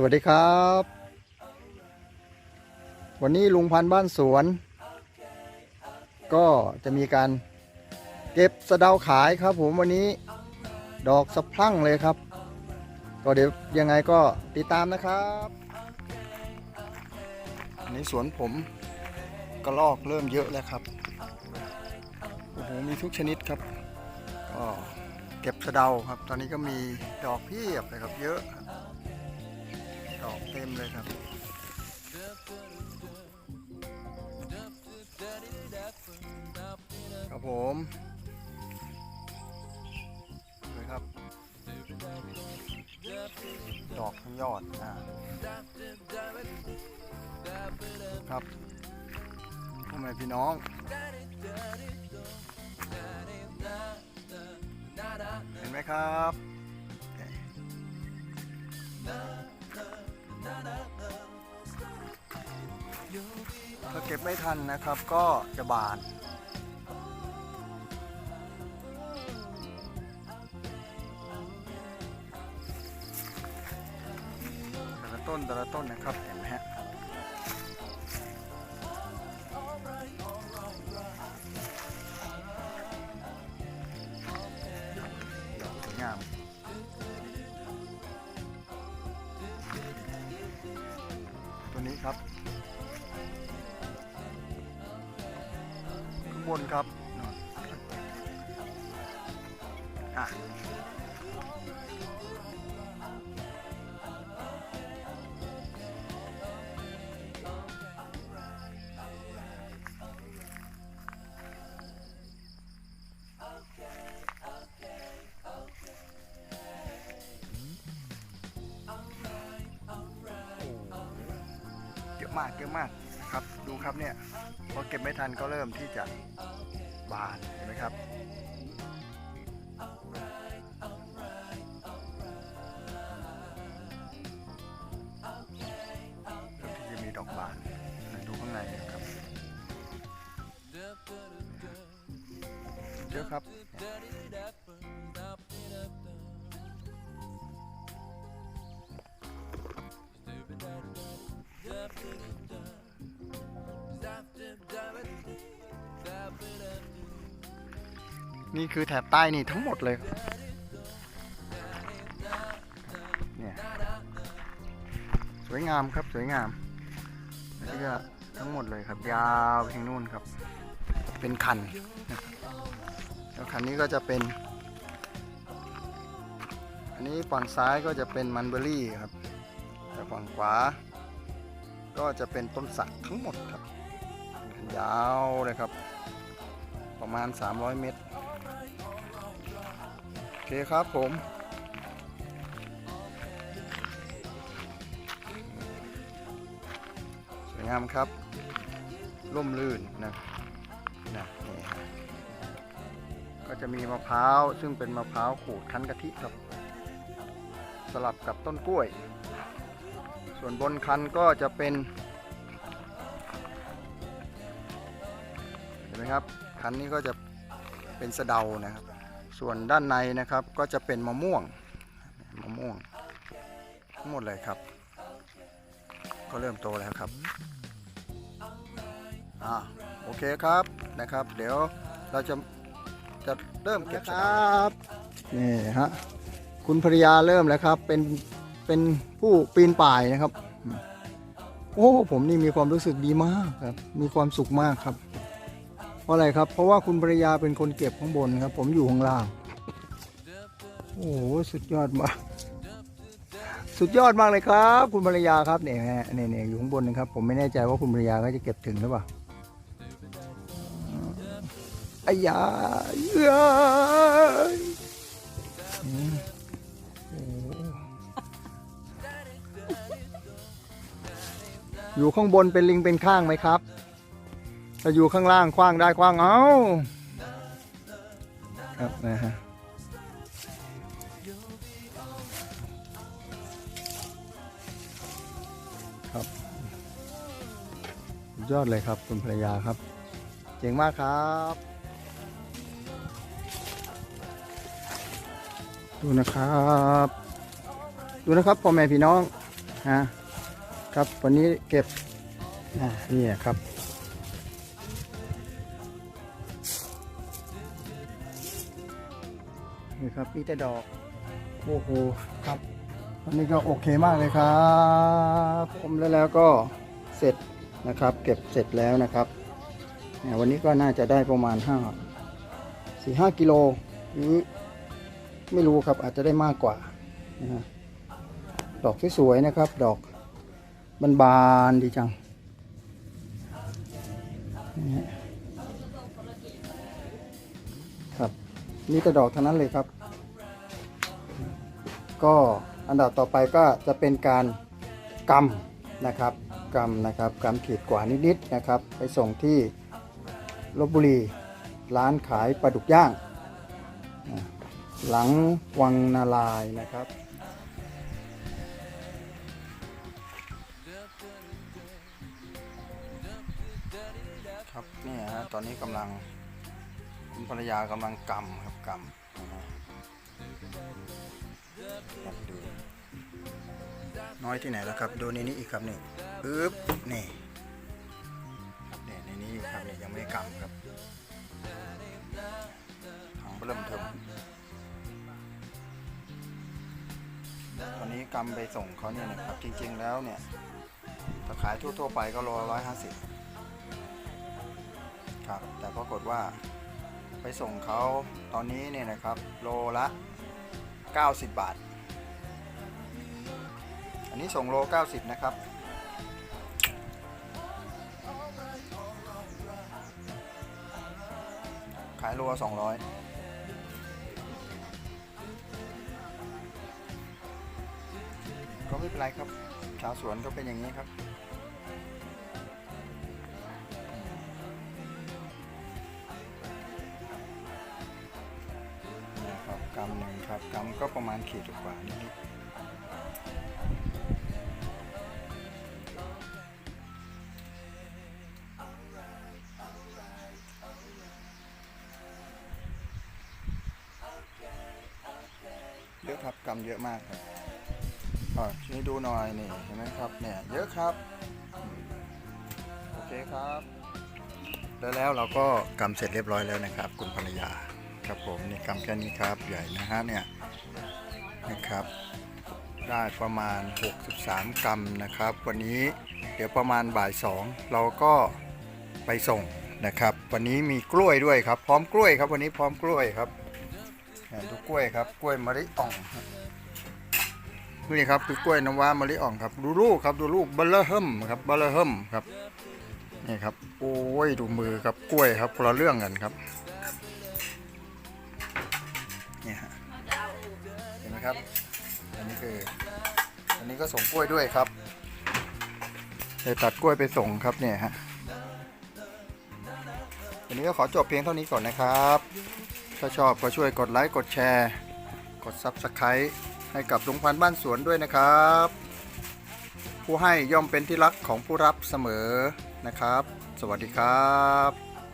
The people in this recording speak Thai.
สวัสดีครับ วันนี้ลุงพันธุ์บ้านสวน ก็จะมีการเก็บสะเดาขายครับผมวันนี้ดอกสะพรั่งเลยครับ ก็เดี๋ยวยังไงก็ติดตามนะครับอันนี้สวนผมกระลอกเริ่มเยอะแล้วครับโอ้โหมีทุกชนิดครับก็เก็บสะเดาครับ ตอนนี้ก็มีดอกเพียบเลยครับเยอะ อกเต็มเลยครับ ครับผมเลยครับ ดอกทั้งยอดอ่าครับพ่อแม่พี่น้องเห็นไหมครับ ถ้าเก็บไม่ทันนะครับก็จะบานแต่ละต้นแต่ละต้นนะครับ ครับข้างบนครับอะ มากเยอะมากครับดูครับเนี่ยพอเก็บไม่ทันก็เริ่มที่จะบานเห็นไหมครับเริ่มที่จะมีดอกบานดูข้างในนะครับเยอะครับ นี่คือแถบใต้นี่ทั้งหมดเลยเนี่ยสวยงามครับสวยงามนนี้ก็ทั้งหมดเลยครับ ยาวไปถึงนู่นครับ เป็นคันแล้วคันนี้ก็จะเป็น อันนี้ฝั่งซ้ายก็จะเป็นมันเบอรี่ครับ แต่ฝั่งขวา ก็จะเป็นต้นสักทั้งหมดครับยาวเลยครับ ประมาณ 300 เมตร เคครับผมสวยงามครับ ร่มรื่นนะนะนี่ฮะก็จะมีมะพร้าวซึ่งเป็นมะพร้าวขูดคั้นกะทิครับ สลับกับต้นกล้วย ส่วนบนคันก็จะเป็นเห็นไหมครับคันนี้ก็จะเป็นสะเดานะครับ ส่วนด้านในนะครับก็จะเป็นมะม่วงมะม่วงทั้งหมดเลยครับ ก็เริ่มโตแล้วครับอ่าโอเคครับนะครับ เดี๋ยวเราจะจะเริ่มเก็บครับนี่ฮะคุณภรรยาเริ่มแล้วครับ เป็นเป็นผู้ปีนป่ายนะครับ โอ้ผมนี่มีความรู้สึกดีมากครับ มีความสุขมากครับ ราะอะไรครับ เพราะว่าคุณภรรยาเป็นคนเก็บข้างบนครับ ผมอยู่ข้างล่าง โอ้โห สุดยอดมาก สุดยอดมากเลยครับ คุณภรรยาครับเนี่ยฮะเนี่ยเนี่ยอยู่ข้างบนนะครับ ผมไม่แน่ใจว่าคุณภรรยาก็จะเก็บถึงหรือเปล่าอายาเย้ยอืมโอ้โหอยู่ข้างบนเป็นลิงเป็นข้างไหมครับ ถ้าอยู่ข้างล่างคว้างได้คว้างเอาครับนะฮะสุดยอดเลยครับคุณภรรยาครับ เจ๋งมากครับดูนะครับ ดูนะครับพ่อแม่พี่น้องฮะครับวันนี้เก็บนี่ครับ นี่ครับมีแต่ดอกโอ้โหครับวันนี้ก็โอเคมากเลยครับผมแล้วแล้วก็เสร็จนะครับ เก็บเสร็จแล้วนะครับเนี่ยวันนี้ก็น่าจะได้ประมาณห้าสี่ห้ากิโลหรือไม่รู้ครับอาจจะได้มากกว่านะฮะดอกสวยๆนะครับ ดอกบานๆดีจังนี่ฮะครับ นี่แต่ดอกเท่านั้นเลยครับ ก็อันดับต่อไปก็จะเป็นการกำนะครับกำนะครับกำขีดกว่านิดๆนะครับ ไปส่งที่ลบบุรีร้านขายปลาดุกย่าง หลังวังนาลายนะครับครับนี่ฮะตอนนี้กำลัง คุณภรรยากำลังกำครับกำนะฮะครับดูน้อยที่ไหนแล้วครับ ดูในนี้อีกครับนี่ปึ๊บนี่ครับนี่ในนี้ครับนี่ยังไม่กำครับถังเริ่มเทิมตอนนี้กำไปส่งเขาเนี่ยนะครับ จริง ๆ แล้วเนี่ยถ้าขายทั่ว ๆ ไปก็โลร้อยห้าสิบครับ แต่ปรากฏว่า ไปส่งเขาตอนนี้เนี่ยนะครับ โลละ 90 บาท อันนี้ส่งโล 90 นะครับ ขายโลละ200ก็ไม่เป็นไรครับ ชาวสวนก็เป็นอย่างนี้ครับ ครับกำหนึ่งครับกำก็ประมาณขีดกว่านิดเยอะครับกำเยอะมากครับอ่าช่วยดูหน่อยนี่เห็นไหมครับเนี่ยเยอะครับโอเคครับ แล้วแล้วเราก็กำเสร็จเรียบร้อยแล้วนะครับ คุณภรรยา ครับผมนี่กำแค่นี้ครับใหญ่นะฮะเนี่ยนะครับ ได้ประมาณ 63 กรัมนะครับ วันนี้เดี๋ยวประมาณบ่าย2เราก็ไปส่งนะครับ วันนี้มีกล้วยด้วยครับ พร้อมกล้วยครับวันนี้พร้อมกล้วยครับนี่ยดูกล้วยครับกล้วยมะลิอ่องนี่ครับคือกล้วยน้ำว้ามะลิอ่องครับดูลูกครับดูลูกเบลเลอร์เฮิมครับเบลเลอร์เฮิมครับนี่ครับโอ้ยดูมือครับกล้วยครับคนละเรื่องกันครับ เนี่ยฮะเห็นไหมครับ อันนี้คือ อันนี้ก็ส่งกล้วยด้วยครับเลยตัดกล้วยไปส่งครับเนี่ยฮะวันนี้ก็ขอจบเพียงเท่านี้ก่อนนะครับ ถ้าชอบก็ช่วยกดไลค์กดแชร์ กด Subscribe ให้กับลุงพันธ์บ้านสวนด้วยนะครับ ผู้ให้ย่อมเป็นที่รักของผู้รับเสมอนะครับ สวัสดีครับ